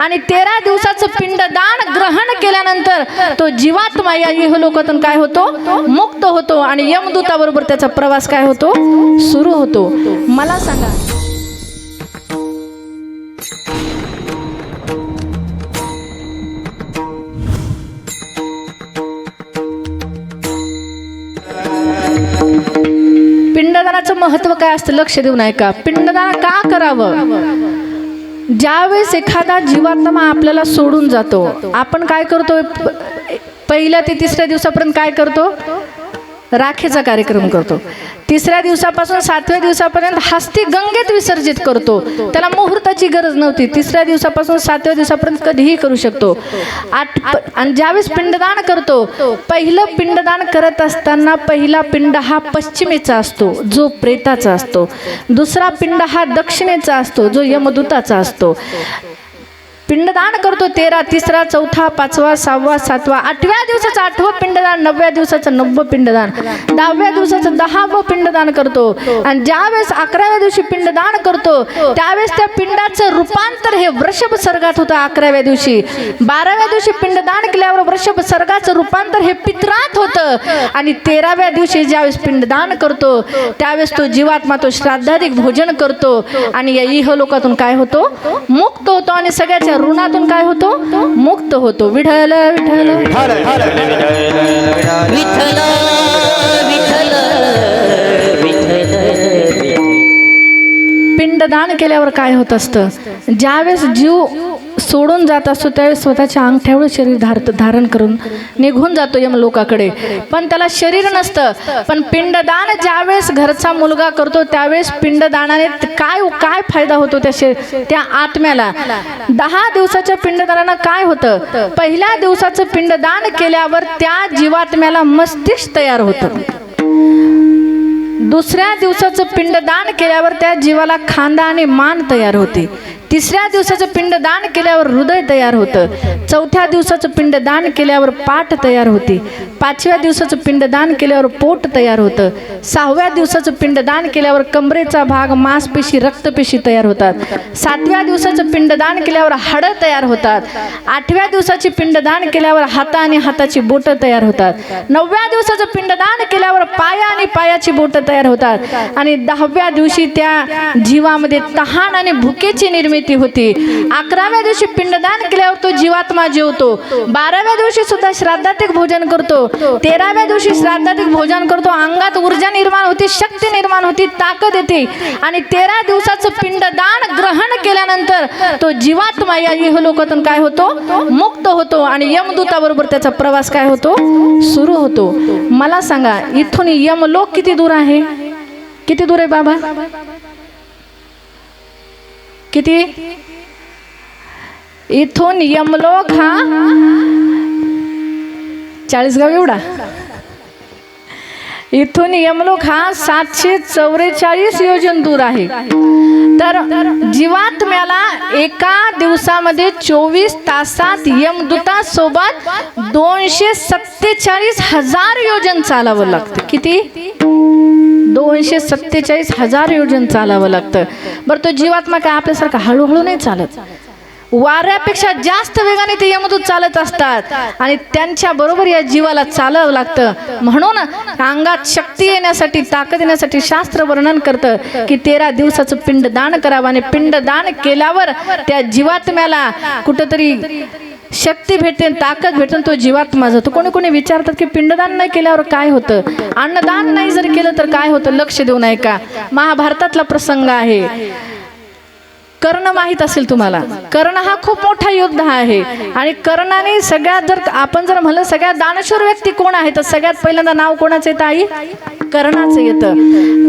आणि तेरा दिवसाचं पिंडदान ग्रहण केल्यानंतर तो जीवात्मा या इहलोकातून काय होतो? मुक्त होतो आणि यमदूताबरोबर त्याचा प्रवास काय होतो? सुरू होतो. मला सांगा. पिंडदानाचं महत्त्व काय असतं? लक्ष देऊन ऐका पिंडदान का करावं? ज्यावेळेस एखादा जीवात्मा आपल्याला सोडून जातो आपण काय करतो? प- पहिल्या ते तिसऱ्या दिवसापर्यंत काय करतो? राखेचा कार्यक्रम करतो. तिसऱ्या दिवसापासून सातव्या दिवसापर्यंत हस्ती गंगेत विसर्जित करतो. त्याला मुहूर्ताची गरज नव्हती. तिसऱ्या दिवसापासून सातव्या दिवसापर्यंत कधीही करू शकतो. आठ प- आणि ज्यावेळेस पिंडदान करतो पहिलं पिंडदान करत असताना पहिला पिंड हा पश्चिमेचा असतो जो प्रेताचा असतो. दुसरा पिंड हा दक्षिणेचा असतो जो यमदूताचा असतो. पिंडदान करतो तेरा तिसरा चौथा पाचवा सहावा सातवा आठव्या दिवसाचं आठवं पिंडदान नवव्या दिवसाचं नववं पिंडदान दहाव्या दिवसाचं दहावं पिंडदान करतो. आणि ज्यावेळेस अकराव्या दिवशी पिंडदान करतो त्यावेळेस त्या पिंडाचं रूपांतर हे वृषभ सर्गात होतं अकराव्या दिवशी. बाराव्या दिवशी पिंडदान केल्यावर वृषभ सर्गाचं रूपांतर हे पित्रात होतं. आणि तेराव्या दिवशी ज्यावेळेस पिंडदान करतो त्यावेळेस तो जीवात्मा तो श्राद्धाधिक भोजन करतो. आणि या इहलोकातून काय होतो? मुक्त होतो. आणि सगळ्याच्या ऋणातून काय होतो? मुक्त होतो. विठ्ठल विठ्ठल विठ्ठल विठ्ठल. पिंडदान केल्यावर काय होत असतं? ज्यावेळेस जीव सोडून जात असतो त्यावेळेस स्वतःच्या अंगठ्यावर शरीर धार धारण करून निघून जातो यम लोकाकडे. पण त्याला शरीर नसतं. पण पिंडदान ज्यावेळेस घरचा मुलगा करतो त्यावेळेस पिंडदानाने काय काय फायदा होतो त्या शे त्या आत्म्याला? दहा दिवसाच्या पिंडदानानं काय होतं? पहिल्या दिवसाचं पिंडदान केल्यावर त्या जीवात्म्याला मस्तिष्क तयार होतं. दुसऱ्या दिवसाचं पिंडदान केल्यावर त्या जीवाला खांदा आणि मान तयार होते. तिसऱ्या दिवसाचं पिंडदान केल्यावर हृदय तयार होतं. चौथ्या दिवसाचं पिंडदान केल्यावर पाठ तयार होते. पाचव्या दिवसाचं पिंडदान केल्यावर पोट तयार होतं. सहाव्या दिवसाचं पिंडदान केल्यावर कमरेचा भाग मांसपेशी रक्तपेशी तयार होतात. सातव्या दिवसाचं पिंडदान केल्यावर हाडं तयार होतात. आठव्या दिवसाची पिंडदान केल्यावर हाता आणि हाताची बोटं तयार होतात. नवव्या दिवसाचं पिंडदान केल्यावर पाया आणि पायाची बोटं तयार होतात. आणि दहाव्या दिवशी त्या जीवामध्ये तहान आणि भुकेची निर्मिती होती. अकराव्या दिवशी पिंडदान केल्यावर तो जीवात्मा जेवतो. बाराव्या दिवशी सुद्धा श्राद्धातिक भोजन करतो. तेराव्या दिवशी श्राद्धातिक भोजन करतो. अंगात ऊर्जा निर्माण होती शक्ती निर्माण होती ताकद येते. आणि तेरा दिवसाचं पिंडदान ग्रहण केल्यानंतर तो जीवात्मा या इहलोकातून काय होतो? मुक्त होतो. आणि यमदूताबरोबर त्याचा प्रवास काय होतो? सुरू होतो. मला सांगा इथून यमलोक किती दूर आहे? किती दूर आहे बाबा? किती? इथून यमलोक हा चाळीसगाव एवढा. इथून यमलोक हा सातशे चौवेचाळीस योजन दूर आहे. तर जीवात्म्याला एका दिवसामध्ये चोवीस तासात यमदूतासोबत दोनशे सत्तेचाळीस हजार योजन चालावं लागतं. किती? दोनशे सत्तेचाळीस हजार योजन चालावं लागतं. बरं तो जीवात्मा काय आपल्यासारखा हळूहळू नाही चालत? वाऱ्यापेक्षा जास्त वेगाने ते यमदूत चालत असतात. आणि त्यांच्या बरोबर या जीवाला चालावं लागतं. म्हणून अंगात शक्ती येण्यासाठी ताकद येण्यासाठी शास्त्र वर्णन करतं की तेरा दिवसाचं पिंडदान करावं. आणि पिंडदान केल्यावर त्या जीवात्म्याला कुठंतरी शक्ती भेटते ताकद भेटते तो जीवात्मा जातो. कोणी कोणी विचारतात की पिंडदान नाही केल्यावर काय होतं? अन्नदान नाही जर केलं तर काय होतं? लक्ष देऊ नये का महाभारतातला प्रसंग आहे. कर्ण माहीत असेल तुम्हाला. कर्ण हा खूप मोठा योद्धा आहे. आणि कर्णाने सगळ्यात जर आपण जर म्हणलं सगळ्यात दानशूर व्यक्ती कोण आहे? तर सगळ्यात पहिल्यांदा नाव कोणाचं येतं आई कर्णाचं येतं.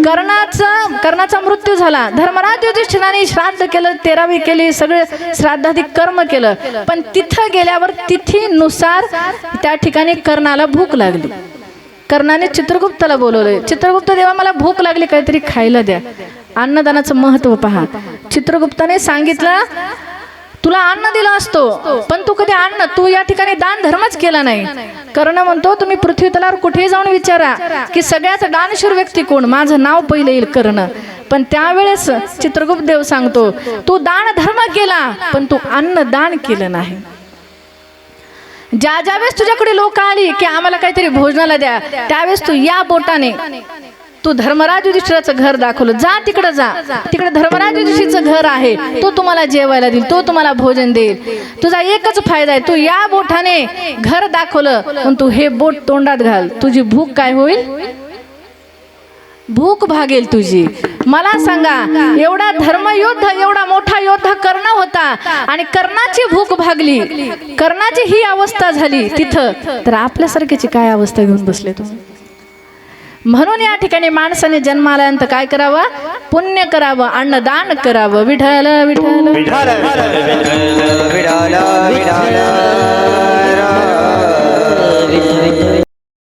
कर्णाचं कर्णाचा मृत्यू झाला. धर्मराज युधिष्ठिराने श्राद्ध केलं तेरावी केली सगळे श्राद्धाधिक कर्म केलं. पण तिथं गेल्यावर तिथीनुसार त्या ठिकाणी कर्णाला भूक लागली. कर्णाने चित्रगुप्ताला बोलवलंय. चित्रगुप्त देवा मला भूक लागली काहीतरी खायला द्या. अन्नदानाचं महत्त्व पहा. चित्रगुप्ताने सांगितलं तुला अन्न दिलं असतो पण तू कधी अन्न तू या ठिकाणी दान धर्मच केला नाही. कर्ण म्हणतो तुम्ही पृथ्वी तलावर कुठेही जाऊन विचारा की सगळ्यात दानशूर व्यक्ती कोण? माझं नाव पहिलं येईल कर्ण. पण त्यावेळेस चित्रगुप्त देव सांगतो तू दान धर्म केला पण तू अन्न दान केलं नाही. ज्या ज्या वेळेस तुझ्याकडे लोक आली की आम्हाला काहीतरी भोजनाला द्या त्यावेळेस तू या बोटाने तू धर्मराज युधिष्ठिराचं घर दाखवलं. जा तिकडे जा. तिकडे धर्मराज युधिष्ठिरचं घर आहे. तो तुम्हाला जेवायला देईल तो तुम्हाला भोजन देईल. तुझा एकच फायदा आहे तू या बोटाने घर दाखवलं पण तू हे बोट तोंडात घाल. तुझी भूक काय होईल? भूक भागेल तुझी. मला सांगा एवढा धर्मयोद्धा एवढा मोठा योद्धा कर्ण होता आणि कर्णाची भूक भागली कर्णाची ही अवस्था झाली तिथं तर आपल्यासारख्याची काय अवस्था घेऊन बसले तुम्ही म्हणून या ठिकाणी माणसाने जन्माला आल्यानंतर काय करावं पुण्य करावं अन्नदान करावं विठाला विठाला